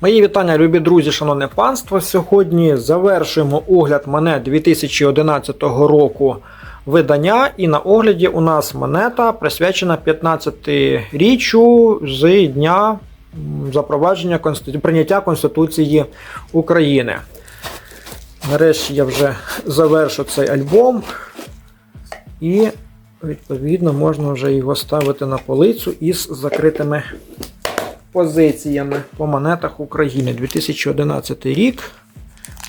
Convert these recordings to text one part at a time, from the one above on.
Мої вітання, любі друзі, шановне панство. Сьогодні завершуємо огляд монет 2011 року видання. І на огляді у нас монета присвячена 15-річчю з дня запровадження прийняття Конституції України. Нарешті я вже завершу цей альбом. І, відповідно, можна вже його ставити на полицю із закритими позиціями по монетах України. 2011 рік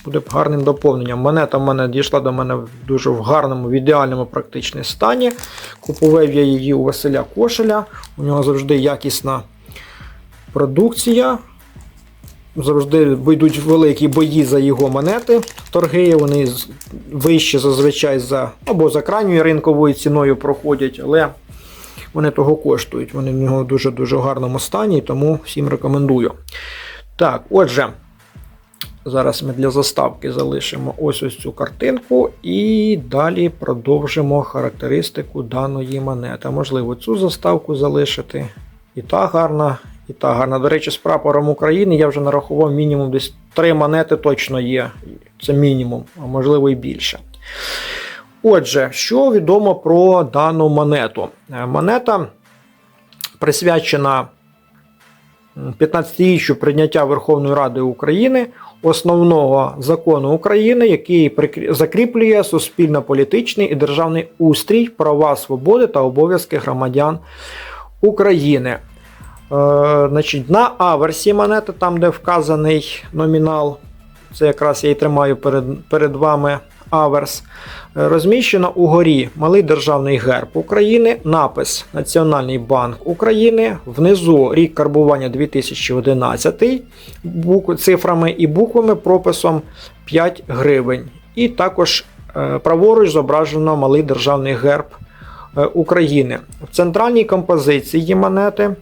буде гарним доповненням. Монета в мене дійшла до мене в дуже в гарному, в ідеальному практичному стані. Купував я її у Василя Кошеля. У нього завжди якісна продукція. Завжди йдуть великі бої за його монети. Торги вони вищі зазвичай за або за крайньою ринковою ціною проходять, але вони того коштують. Вони в нього дуже-дуже гарному стані, тому всім рекомендую. Так, отже, зараз ми для заставки залишимо ось ось цю картинку і далі продовжимо характеристику даної монети. Можливо, цю заставку залишити. І та гарна, і та гарна. До речі, з прапором України я вже нарахував мінімум десь три монети точно є. Це мінімум, а можливо і більше. Отже, що відомо про дану монету? Е, Монета присвячена 15-річчю прийняття Верховної Ради України основного закону України, який закріплює суспільно-політичний і державний устрій, права, свободи та обов'язки громадян України. Е, значить, на аверсі монети, там, де вказаний номінал, це якраз я і тримаю перед, перед вами аверс. Е, Розміщено угорі малий державний герб України, напис Національний банк України, внизу рік карбування 2011 цифрами і буквами прописом 5 гривень. І також е, праворуч зображено малий державний герб е, України. В центральній композиції монети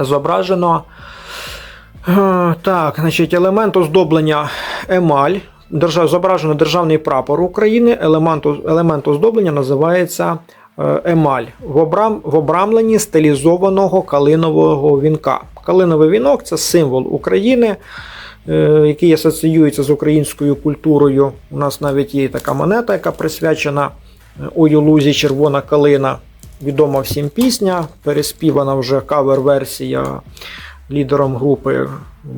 зображено так, значить, елемент оздоблення емаль. Держав, зображено державний прапор України. Елемент, елемент оздоблення називається е, емаль в, обрам, в обрамленні стилізованого калинового вінка. Калиновий вінок це символ України, е, який асоціюється з українською культурою. У нас навіть є така монета, яка присвячена е, Ой у лузі червона калина. Відома всім пісня, переспівана вже кавер-версія лідером групи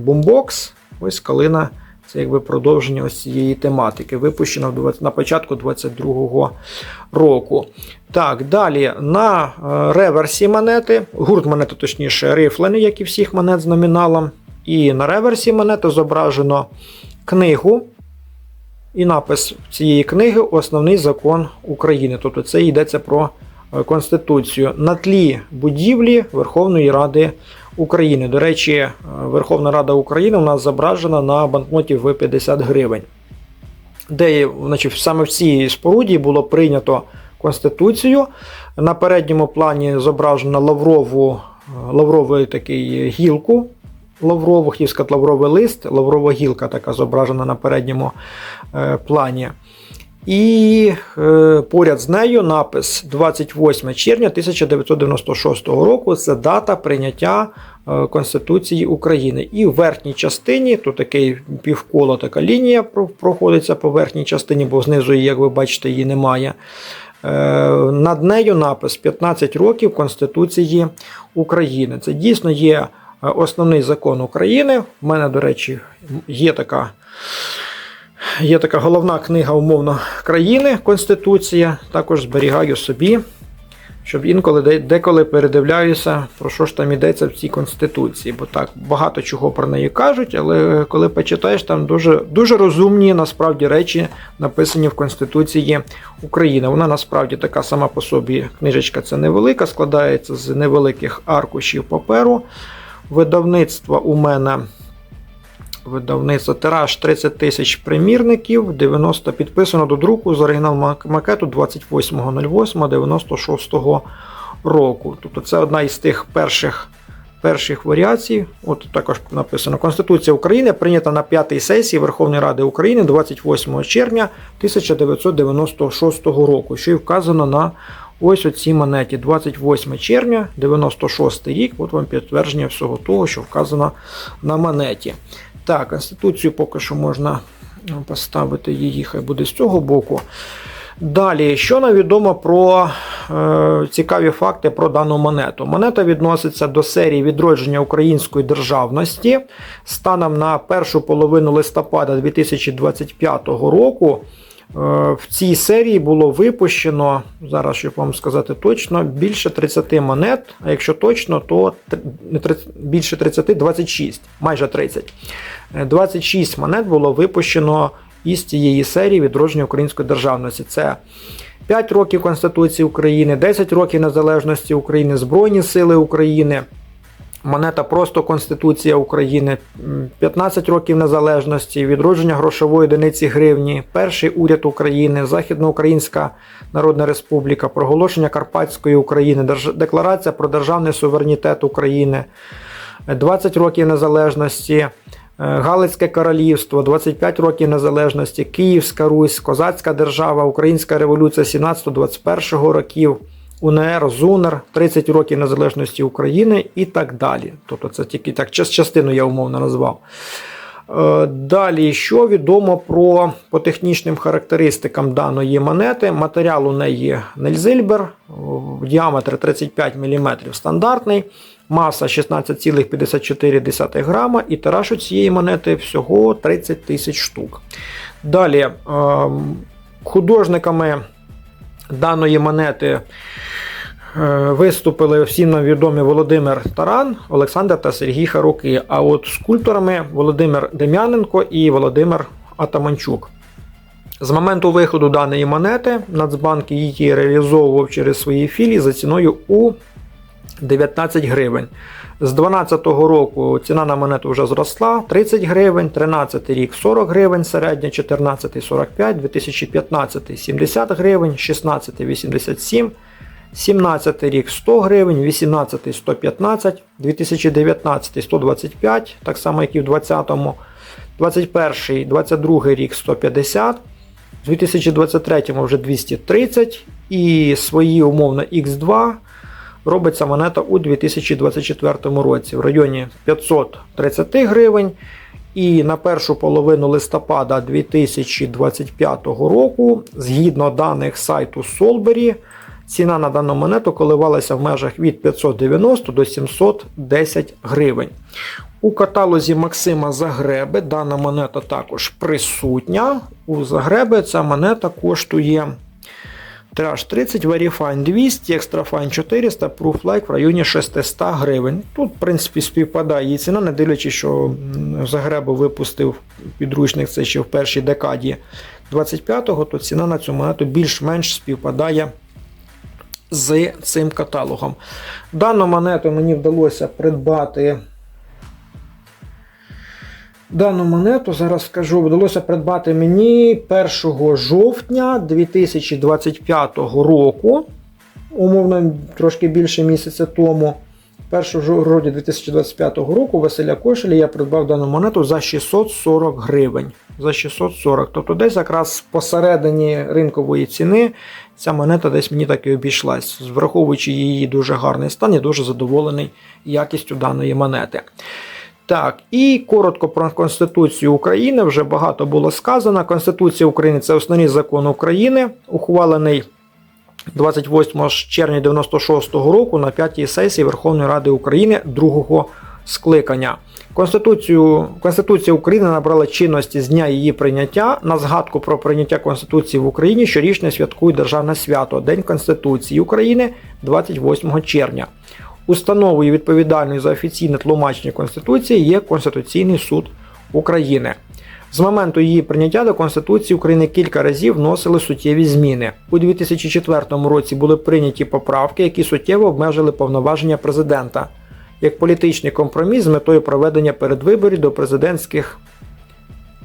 Boombox. Ось калина. Це якби продовження ось цієї тематики, випущена в 20 на початку 22-го року. Так, далі на е, реверсі монети, гурт монети, точніше, рифлений, як і всіх монет з номіналом. І на реверсі монети зображено книгу. І напис цієї книги Основний закон України. Тобто це йдеться про е, Конституцію на тлі будівлі Верховної Ради України. До речі, е, Верховна Рада України у нас зображена на банкноті в 50 гривень, де значить, саме в цій споруді було прийнято Конституцію. На передньому плані зображено лаврову, е, лавровий такий гілку. Лаврову, сказати, лавровий лист, лаврова гілка така зображена на передньому е, плані. І е, поряд з нею напис 28 червня 1996 року. Це дата прийняття е, Конституції України. І в верхній частині, тут такий півколо така лінія проходиться по верхній частині, бо знизу, як ви бачите, її немає. Е, Над нею напис 15 років Конституції України. Це дійсно є основний закон України. У мене, до речі, є така. Є така головна книга умовно країни Конституція. Також зберігаю собі, щоб інколи деколи передивляюся, про що ж там йдеться в цій конституції. Бо так багато чого про неї кажуть, але коли почитаєш, там дуже, дуже розумні насправді речі написані в Конституції України. Вона насправді така сама по собі книжечка це невелика, складається з невеликих аркушів паперу. Видавництво у мене Видавництво тираж 30 тисяч примірників, 90 підписано до друку з оригінал макету 28.08.96 року. Тобто це одна із тих перших, перших варіацій. От також написано: Конституція України прийнята на п'ятій сесії Верховної Ради України 28 червня 1996 року, що і вказано на ось у цій монеті 28 червня, 96 рік. От вам підтвердження всього того, що вказано на монеті. Так, конституцію поки що можна поставити її, хай буде з цього боку. Далі, що нам відомо про е, цікаві факти про дану монету? Монета відноситься до серії відродження української державності. Станом на першу половину листопада 2025 року. Е, В цій серії було випущено, зараз щоб вам сказати точно, більше 30 монет, а якщо точно, то тр- не 30 більше 30, 26, майже 30. Е, 26 монет було випущено із цієї серії відродження української державності. Це 5 років Конституції України, 10 років незалежності України, Збройні Сили України. Монета просто Конституція України, м, 15 років незалежності, відродження грошової одиниці гривні, перший уряд України, Західноукраїнська Народна Республіка, проголошення Карпатської України, Декларація про державний суверенітет України, 20 років незалежності, е, Галицьке королівство, 25 років незалежності, Київська Русь, Козацька держава, Українська революція 17-21 років. УНР, ЗУНР, 30 років незалежності України і так далі. Тобто це тільки так частину я умовно назвав. Е, Далі, що відомо про по технічним характеристикам даної монети. Матеріал у неї Нельзильбер, діаметр 35 мм стандартний, маса 16,54 грама і тираж у цієї монети всього 30 тисяч штук. Далі, ем, художниками даної монети виступили всім нам відомі Володимир Таран, Олександр та Сергій Харуки. А от скульпторами Володимир Дем'яненко і Володимир Атаманчук. З моменту виходу даної монети Нацбанк її реалізовував через свої філії за ціною у 19 гривень. З 2012 року ціна на монету вже зросла 30 гривень, 13 рік 40 гривень, середня 14 45, 2015 70 гривень, 16 87, 17 рік 100 гривень, 18 115, 2019 125, так само як і в 2020, 21 22 рік 150, в 2023 вже 230 і свої умовно X2 робиться монета у 2024 році в районі 530 гривень. І на першу половину листопада 2025 року, згідно даних сайту Solberry, ціна на дану монету коливалася в межах від 590 до 710 гривень. У каталозі Максима Загреби дана монета також присутня. У Загреби ця монета коштує Тираж 30, Verifine 200, Extra Fine 400, Proof Like в районі 600 гривень. Тут, в принципі, співпадає її ціна, не дивлячись, що м, випустив підручник це ще в першій декаді 25-го, то ціна на цю монету більш-менш співпадає з цим каталогом. Дану монету мені вдалося придбати. Дану монету, зараз скажу, вдалося придбати мені 1 жовтня 2025 року, умовно трошки більше місяця тому. 1 жовтня 2025 року Василя Кошеля я придбав дану монету за 640 гривень. За 640. Тобто десь якраз посередині ринкової ціни ця монета десь мені так і обійшлась. Враховуючи її дуже гарний стан, я дуже задоволений якістю даної монети. Так, і коротко про Конституцію України вже багато було сказано. Конституція України це основний закон України, ухвалений 28 червня 96 року на п'ятій сесії Верховної Ради України другого скликання. Конституцію, Конституція України набрала чинності з дня її прийняття. На згадку про прийняття Конституції в Україні щорічно святкує Державне свято День Конституції України 28 червня. Установою відповідальною за офіційне тлумачення Конституції є Конституційний суд України. З моменту її прийняття до Конституції України кілька разів вносили суттєві зміни. У 2004 році були прийняті поправки, які суттєво обмежили повноваження президента як політичний компроміс з метою проведення передвиборів до президентських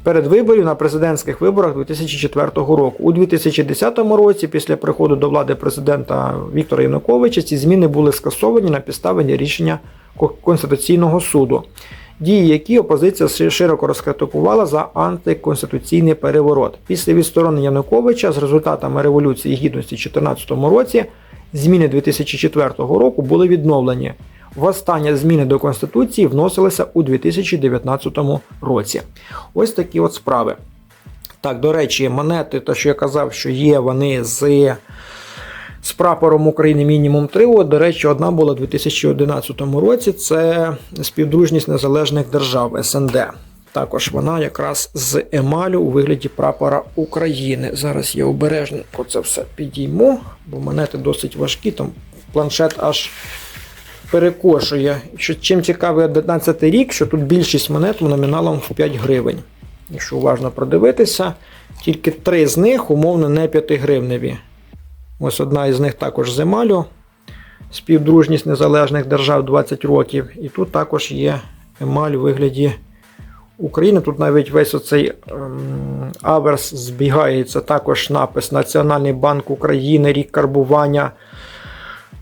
передвиборів на президентських виборах 2004 року. У 2010 році, після приходу до влади президента Віктора Януковича, ці зміни були скасовані на підставі рішення Конституційного суду. Дії, які опозиція широко розкритикувала за антиконституційний переворот. Після відсторонення Януковича з результатами Революції Гідності у 2014 році зміни 2004 року були відновлені. Востаннє зміни до Конституції вносилися у 2019 році. Ось такі от справи. Так, до речі, монети, то що я казав, що є вони з, з прапором України мінімум 3. От, до речі, одна була у 2011 році. Це співдружність незалежних держав СНД. Також вона якраз з емалю у вигляді прапора України. Зараз я обережненько це все підійму, бо монети досить важкі, там планшет аж перекошує. Що, чим цікавий 11 рік, що тут більшість монет номіналом в 5 гривень. Якщо уважно продивитися, тільки три з них умовно не 5 гривневі. Ось одна із них також з емалю. Співдружність незалежних держав 20 років. І тут також є емаль у вигляді України. Тут навіть весь оцей ем, аверс збігається. Також напис Національний банк України, рік карбування.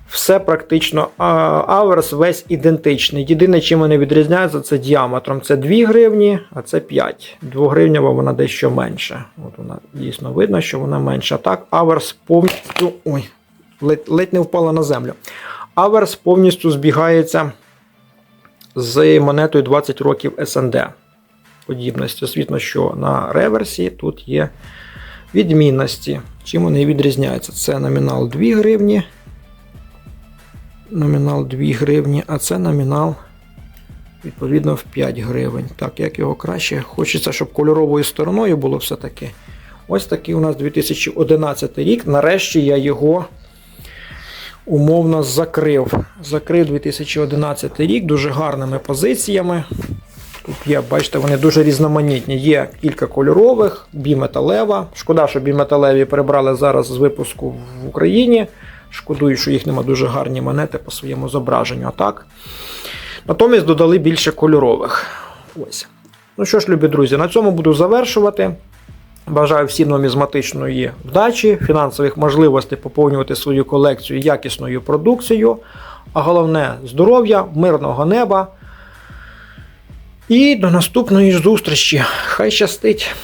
Все практично аверс весь ідентичний. Єдине, чим вони відрізняються, це діаметром. Це 2 гривні, а це 5. 2 гривнева вона дещо менша. От вона дійсно видно, що вона менша. Так, аверс повністю. Ой, ледь, ледь не впала на землю. Аверс повністю збігається з монетою 20 років СНД. Подібності. Освітно, що на реверсі тут є відмінності. Чим вони відрізняються? Це номінал 2 гривні номінал 2 гривні, а це номінал відповідно в 5 гривень. Так, як його краще? Хочеться, щоб кольоровою стороною було все-таки. Ось такий у нас 2011 рік. Нарешті я його умовно закрив. Закрив 2011 рік дуже гарними позиціями. Тут є, бачите, вони дуже різноманітні. Є кілька кольорових, біметалева. Шкода, що біметалеві перебрали зараз з випуску в Україні. Шкодую, що їх нема дуже гарні монети по своєму зображенню. А так. Натомість додали більше кольорових. Ось. Ну що ж, любі друзі, на цьому буду завершувати. Бажаю всім нумізматичної вдачі, фінансових можливостей поповнювати свою колекцію якісною продукцією. А головне здоров'я, мирного неба. І до наступної зустрічі. Хай щастить!